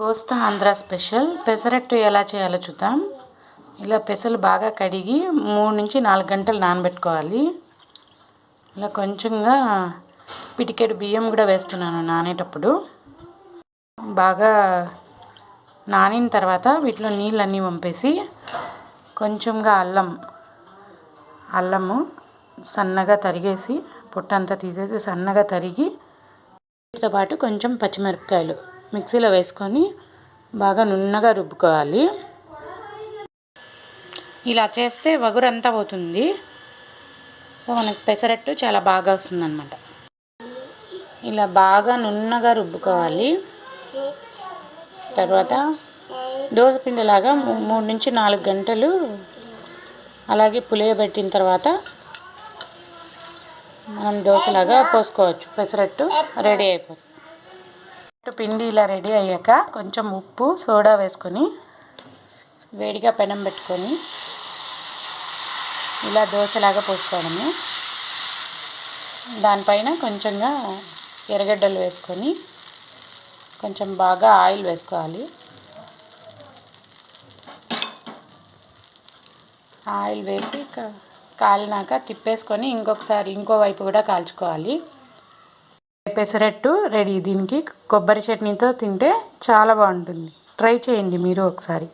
కోస్తా Andhra special. Pesarattu ఎలా చేయాలో చూద్దాం. ఇలా పెసలు బాగా కడిగి మూడు నుంచి నాలుగు గంటలు నానబెట్టుకోవాలి. ఇలా కొంచెంగా పిటికెడు బియ్యం కూడా వేస్తున్నాను నానేటప్పుడు. బాగా నానిన తర్వాత వీటిలో నీళ్ళన్నీ పంపేసి కొంచెంగా అల్లం అల్లము సన్నగా తరిగేసి పొట్టంతా తీసేసి సన్నగా తరిగి వీటితో పాటు కొంచెం పచ్చిమిరపకాయలు మిక్సీలో వేసుకొని బాగా నున్నగా రుబ్బుకోవాలి. ఇలా చేస్తే వగురంతా పోతుంది. సో మనకి పెసరట్టు చాలా బాగా వస్తుందన్నమాట. ఇలా బాగా నున్నగా రుబ్బుకోవాలి. తర్వాత దోసపిండిలాగా మూడు నుంచి నాలుగు గంటలు అలాగే పులియబెట్టిన తర్వాత మనం దోశలాగా పోసుకోవచ్చు. పెసరట్టు రెడీ అయిపోతుంది పిండి ఇలా రెడీ అయ్యాక కొంచెం ఉప్పు సోడా వేసుకొని వేడిగా పెనం పెట్టుకొని ఇలా దోశలాగా పోసుకోవడము దానిపైన కొంచెంగా ఎర్రగడ్డలు వేసుకొని కొంచెం బాగా ఆయిల్ వేసుకోవాలి. ఆయిల్ వేసి కాలినాక తిప్పేసుకొని ఇంకొకసారి ఇంకో వైపు కూడా కాల్చుకోవాలి. పెసరట్టు రెడీ. దీనికి కొబ్బరి చట్నీతో తింటే చాలా బాగుంటుంది. ట్రై చేయండి మీరు ఒకసారి.